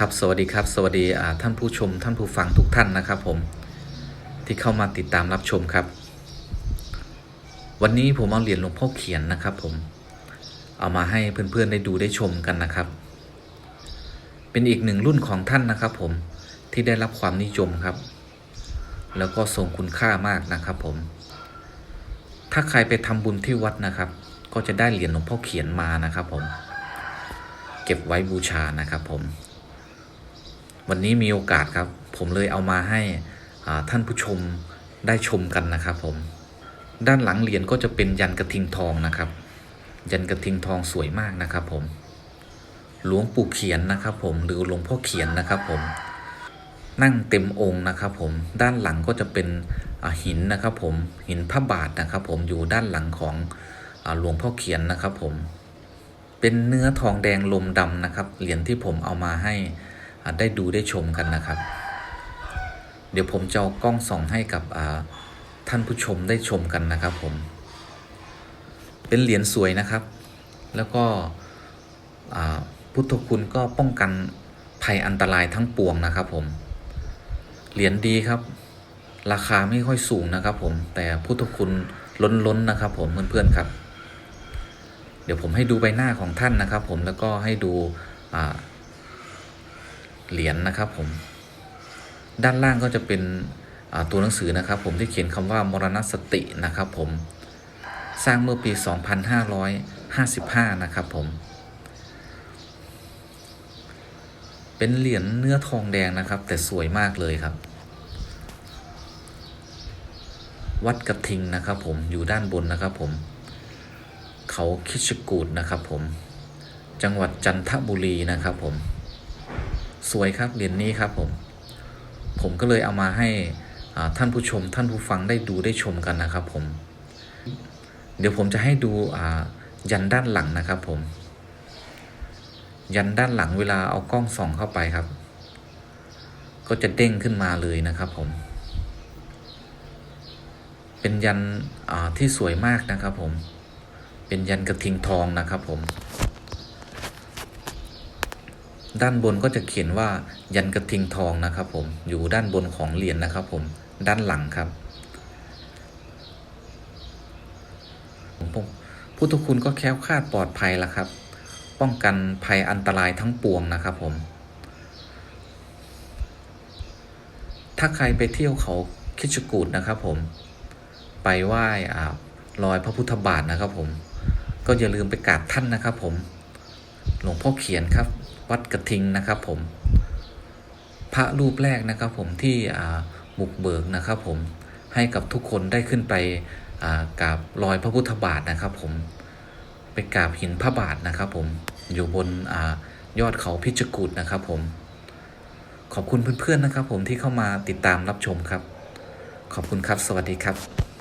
ครับสวัสดีครับ สวัสดีท่านผู้ชม ท่านผู้ฟังทุกท่านนะครับผมที่เข้ามาติดตามรับชมครับ วันนี้ผมเอาเหรียญหลวงพ่อเขียนนะครับผมเอามาให้เพื่อนๆได้ดูได้ชมกันนะครับ เป็นอีกหนึ่งรุ่นของท่านนะครับผมที่ได้รับความนิยมครับ แล้วก็ทรงคุณค่ามากนะครับผม ถ้าใครไปทำบุญที่วัดนะครับ ก็จะได้เหรียญหลวงพ่อเขียนมานะครับผม เก็บไว้บูชานะครับผม วันนี้มีโอกาสครับ ผมเลยเอามาให้ท่านผู้ชมได้ชมกันนะครับผม ด้านหลังเหรียญก็จะเป็นยันกระทิงทองนะครับ ยันกระทิงทองสวยมากนะครับผม หลวงปู่เขียนนะครับผมหรือหลวงพ่อเขียนนะครับผม นั่งเต็มองค์นะครับผม ด้านหลังก็จะเป็นหินนะครับผม หินพระบาทนะครับผมอยู่ด้านหลังของหลวงพ่อเขียนนะครับผม เป็นเนื้อทองแดงลมดำนะครับ เหรียญที่ผมเอามาให้ ได้ดูได้ชมกันนะครับ เดี๋ยวผมจะเอากล้องส่องให้กับท่านผู้ชมได้ชมกันนะครับผม เป็นเหรียญสวยนะครับ แล้วก็พุทธคุณก็ป้องกันภัยอันตรายทั้งปวงนะครับผม เหรียญดีครับ ราคาไม่ค่อยสูงนะครับผม แต่พุทธคุณล้นๆนะครับผมเพื่อนๆครับ เดี๋ยวผมให้ดูใบหน้าของท่านนะครับผมแล้วก็ให้ดูอ่า เหรียญนะครับผมด้านล่างก็จะเป็นตัวหนังสือนะครับ ผมที่เขียนคำว่ามรณสตินะครับ ผมสร้างเมื่อปี 2555 นะครับผม เป็นเหรียญเนื้อทองแดงนะครับ แต่สวยมากเลยครับ วัดกระทิงนะครับ ผมอยู่ด้านบนนะครับ ผม เขาคิชกูดนะครับ ผม จังหวัดจันทบุรีนะครับ ผม สวยครับเหรียญนนี้ครับผม ผมก็เลยเอามาให้ท่านผู้ชม ท่านผู้ฟังได้ดูได้ชมกันนะครับผม เดี๋ยวผมจะให้ดูยันด้านหลังนะครับผม ยันด้านหลังเวลาเอากล้องส่องเข้าไปครับ ก็จะเด้งขึ้นมาเลยนะครับผม เป็นยันที่สวยมากนะครับผม เป็นยันกระทิงทองนะครับผม ด้านบนก็จะเขียนว่ายันกระทิงทองนะครับผมอยู่ด้านบนของเหรียญนะครับผมด้านหลังครับผมพุทธคุณก็แค้วคาดปลอดภัยล้วครับ ป้องกันภัยอันตรายทั้งปวงนะครับผม ถ้าใครไปเที่ยวเขาคิชกูดนะครับผม ไปไหว้อ่ารอยพระพุทธบาทนะครับผม ก็อย่าลืมไปกราบท่านนะครับผม หลวงพ่อเขียนครับ วัดกระทิงนะครับผม พระรูปแรกนะครับผมที่บุกเบิกนะครับผมให้กับทุกคนได้ขึ้นไปกราบรอยพระพุทธบาทนะครับผมไปกราบหินพระบาทนะครับผมอยู่บนอยอดเขาพิจกูดนะครับผม ขอบคุณเพื่อนๆนะครับผมที่เข้ามาติดตามรับชมครับ ขอบคุณครับ สวัสดีครับ